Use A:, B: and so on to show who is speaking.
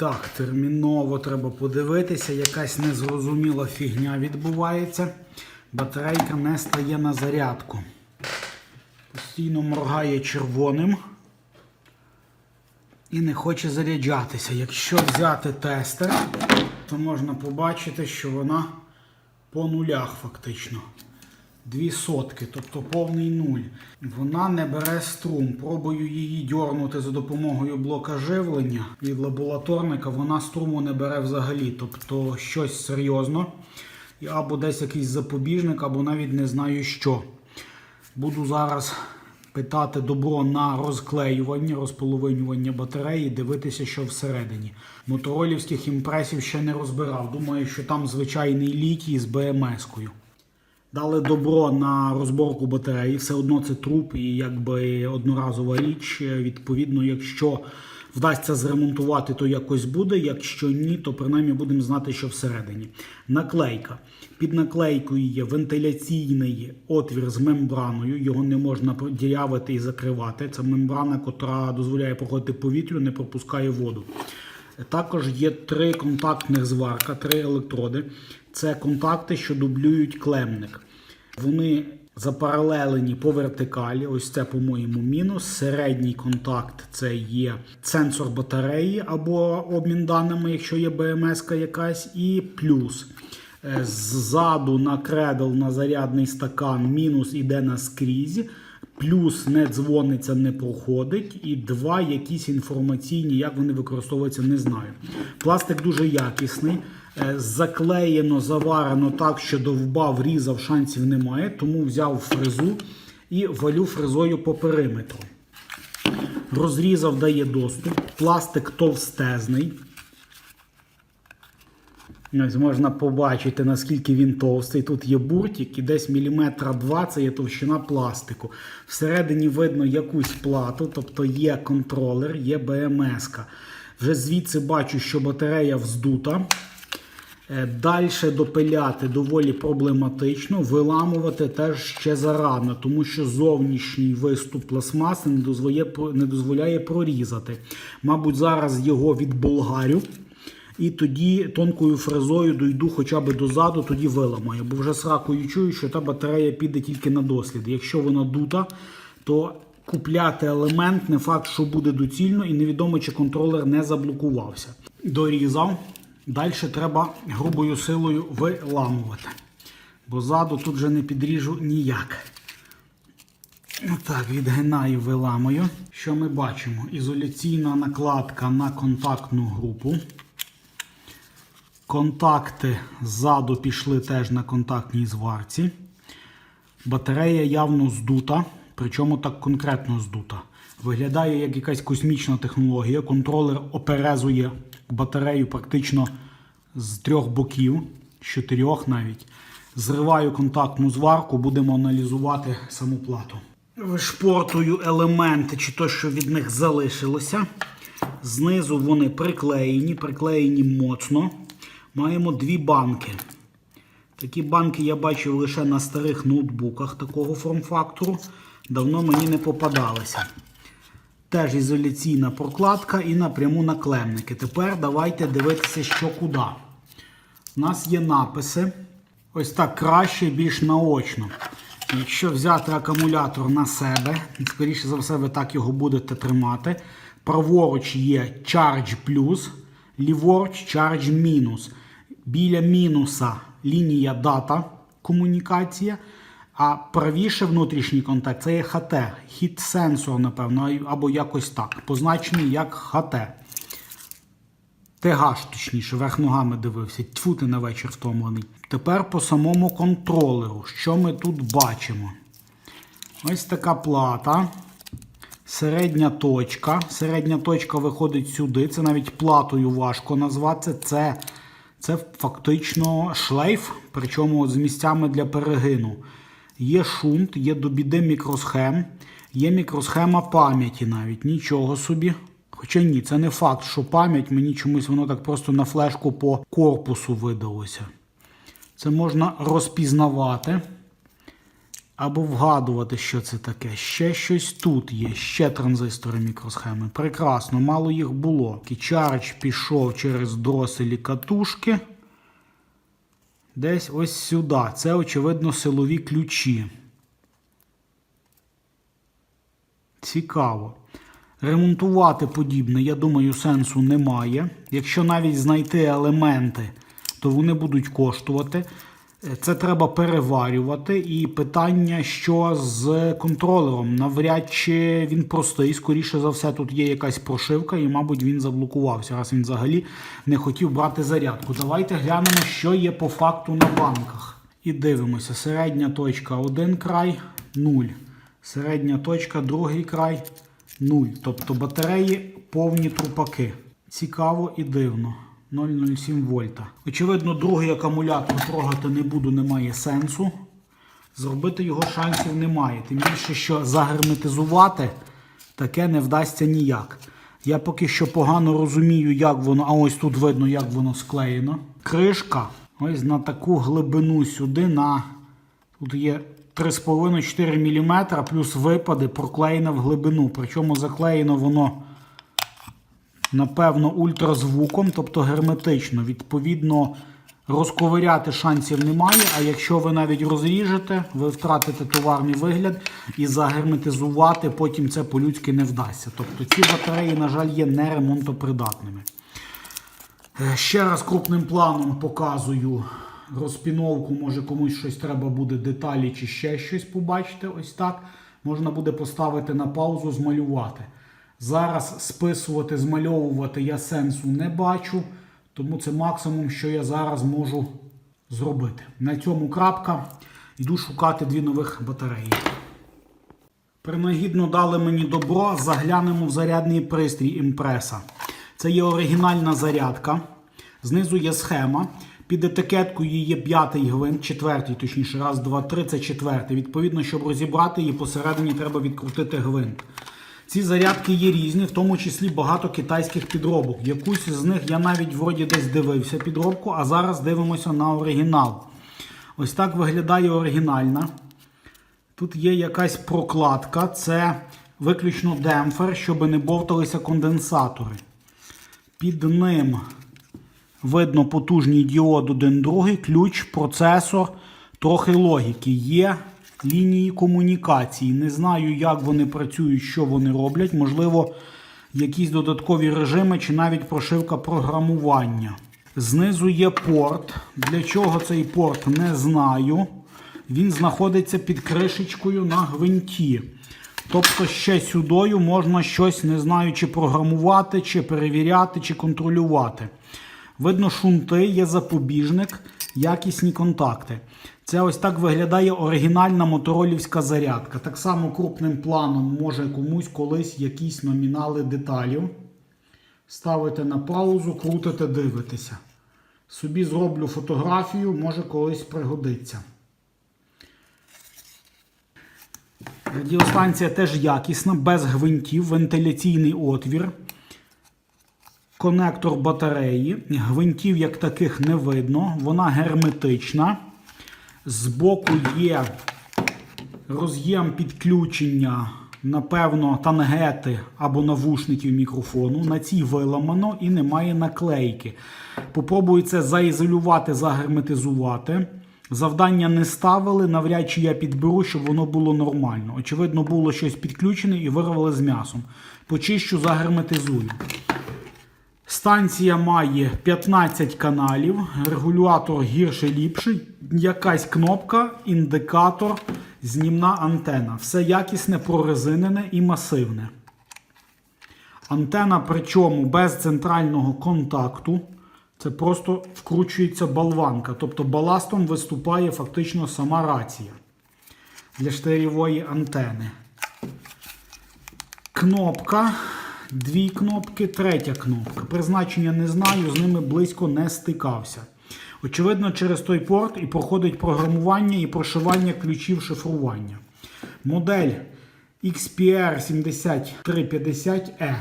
A: Так, терміново треба подивитися, якась незрозуміла фігня відбувається. Батарейка не стає на зарядку. Постійно моргає червоним і не хоче заряджатися. Якщо взяти тестер, то можна побачити, що вона по нулях фактично. Дві сотки, тобто повний нуль. Вона не бере струм. Пробую її дьорнути за допомогою блока живлення від лабораторника. Вона струму не бере взагалі. Тобто щось серйозно. Або десь якийсь запобіжник, або навіть не знаю що. Буду зараз питати добро на розклеювання, розполовинювання батареї, дивитися, що всередині. Моторолівських імпресів ще не розбирав. Думаю, що там звичайний літій з БМС-кою. Дали добро на розборку батареї, все одно це труп і якби одноразова річ. Відповідно, якщо вдасться зремонтувати, то якось буде. Якщо ні, то принаймні будемо знати, що всередині. Наклейка. Під наклейкою є вентиляційний отвір з мембраною. Його не можна дірявити і закривати. Це мембрана, котра дозволяє проходити повітрю, не пропускає воду. Також є три контактних зварка, три електроди. Це контакти, що дублюють клемник. Вони запаралелені по вертикалі. Ось це, по-моєму, мінус. Середній контакт це є сенсор батареї або обмін даними, якщо є БМС якась, і плюс. Е, Ззаду на кредл на зарядний стакан мінус іде наскрізь. Плюс не дзвониться, не проходить, і два якісь інформаційні, як вони використовуються, не знаю. Пластик дуже якісний, е, заклеєно, заварено так, що довба врізав, шансів немає, тому взяв фрезу і валю фрезою по периметру. Розрізав, дає доступ. Пластик товстезний. Ось можна побачити, наскільки він товстий. Тут є буртик і десь міліметра два це є товщина пластику. Всередині видно якусь плату, тобто є контролер, є БМС. -ка. Вже звідси бачу, що батарея вздута. Далі допиляти доволі проблематично, виламувати теж ще зарано, тому що зовнішній виступ пластмаси не дозволяє прорізати. Мабуть, зараз його відболгарю. І тоді тонкою фрезою дойду хоча б дозаду, тоді виламаю. Бо вже сракою чую, що та батарея піде тільки на досліди. Якщо вона дута, то купляти елемент не факт, що буде доцільно, і невідомо, чи контролер не заблокувався. Дорізав. Далі треба грубою силою виламувати. Бо ззаду тут вже не підріжу ніяк. Отак, відгинаю, виламую. Що ми бачимо? Ізоляційна накладка на контактну групу. Контакти ззаду пішли теж на контактній зварці. Батарея явно здута, причому так конкретно здута. Виглядає як якась космічна технологія. Контролер оперезує батарею практично з трьох боків, з чотирьох навіть. Зриваю контактну зварку, будемо аналізувати саму плату. Вишпортую елементи, чи то, що від них залишилося. Знизу вони приклеєні, приклеєні моцно. Маємо дві банки. Такі банки я бачив лише на старих ноутбуках такого форм-фактору. Давно мені не попадалися. Теж ізоляційна прокладка і напряму наклемники. Тепер давайте дивитися, що куди. У нас є написи. Ось так краще, більш наочно. Якщо взяти акумулятор на себе, скоріше за все, ви так його будете тримати. Праворуч є Charge Plus, ліворуч Charge мінус. Біля мінуса лінія дата комунікація. А правіше внутрішній контакт це є ХТ, хіт сенсор, напевно, або якось так. Позначений як ХТ. ТГ, точніше, верх ногами дивився. Тьфу ти на вечір втомлений. Тепер по самому контролеру. Що ми тут бачимо? Ось така плата. Середня точка. Середня точка виходить сюди. Це навіть платою важко назвати. Це, це фактично шлейф, причому з місцями для перегину. Є шунт, є до біди мікросхем, є мікросхема пам'яті навіть. Нічого собі. Хоча ні, це не факт, що пам'ять, мені чомусь воно так просто на флешку по корпусу видалося. Це можна розпізнавати. Або вгадувати, що це таке. Ще щось тут є, ще транзистори мікросхеми. Прекрасно, мало їх було. Кічарич пішов через дроселі катушки. Десь ось сюди. Це, очевидно, силові ключі. Цікаво. Ремонтувати подібне, я думаю, сенсу немає. Якщо навіть знайти елементи, то вони будуть коштувати. Це треба переварювати. І питання, що з контролером. Навряд чи він простий. Скоріше за все, тут є якась прошивка, і, мабуть, він заблокувався, раз він взагалі не хотів брати зарядку. Давайте глянемо, що є по факту на банках. І дивимося. Середня точка один край 0. Середня точка, другий край 0. Тобто батареї повні трупаки. Цікаво і дивно. 0,07 вольта. Очевидно, другий акумулятор трогати не буду, немає сенсу. Зробити його шансів немає. Тим більше, що загерметизувати таке не вдасться ніяк. Я поки що погано розумію, як воно, а ось тут видно, як воно склеєно. Кришка ось на таку глибину сюди, на тут є 3,5-4 мм, плюс випади проклеєне в глибину. Причому заклеєно воно напевно, ультразвуком, тобто герметично. Відповідно, розковиряти шансів немає. А якщо ви навіть розріжете, ви втратите товарний вигляд і загерметизувати потім це по-людськи не вдасться. Тобто ці батареї, на жаль, є неремонтопридатними. Е, Ще раз крупним планом показую розпіновку, може комусь щось треба буде деталі чи ще щось побачити. Ось так. Можна буде поставити на паузу, змалювати. Зараз списувати, змальовувати я сенсу не бачу, тому це максимум, що я зараз можу зробити. На цьому крапка. Йду шукати дві нових батареї. Принагідно дали мені добро, заглянемо в зарядний пристрій імпреса. Це є оригінальна зарядка. Знизу є схема. Під етикеткою є п'ятий гвинт, четвертий, точніше, раз, два, три, це четвертий. Відповідно, щоб розібрати її, посередині треба відкрутити гвинт. Ці зарядки є різні, в тому числі багато китайських підробок. Якусь з них я навіть вроді десь дивився підробку, а зараз дивимося на оригінал. Ось так виглядає оригінальна. Тут є якась прокладка, це виключно демпфер, щоб не бовталися конденсатори. Під ним видно потужний діод один другий, ключ, процесор, трохи логіки. Є лінії комунікації. Не знаю, як вони працюють, що вони роблять. Можливо, якісь додаткові режими чи навіть прошивка програмування. Знизу є порт. Для чого цей порт, не знаю. Він знаходиться під кришечкою на гвинті. Тобто ще сюдою можна щось, не знаю, чи програмувати, чи перевіряти, чи контролювати. Видно, шунти, є запобіжник, якісні контакти. Це ось так виглядає оригінальна моторолівська зарядка. Так само крупним планом може комусь колись якісь номінали деталів. Ставите на паузу, крутите, дивитеся. Собі зроблю фотографію, може колись пригодиться. Радіостанція теж якісна, без гвинтів, вентиляційний отвір. Конектор батареї. Гвинтів як таких не видно. Вона герметична. Збоку є роз'єм підключення, напевно, тангети або навушників мікрофону. На цій виламано і немає наклейки. Попробую це заізолювати, загерметизувати. Завдання не ставили, навряд чи я підберу, щоб воно було нормально. Очевидно, було щось підключене і вирвали з м'ясом. Почищу, загерметизую. Станція має 15 каналів, регулятор гірший ліпший, якась кнопка, індикатор, знімна антена. Все якісне, прорезинене і масивне. Антена, причому без центрального контакту. Це просто вкручується болванка. Тобто баластом виступає фактично сама рація для штирєвої антени. Кнопка. Дві кнопки, третя кнопка. Призначення не знаю, з ними близько не стикався. Очевидно, через той порт і проходить програмування і прошивання ключів шифрування. Модель XPR 7350E.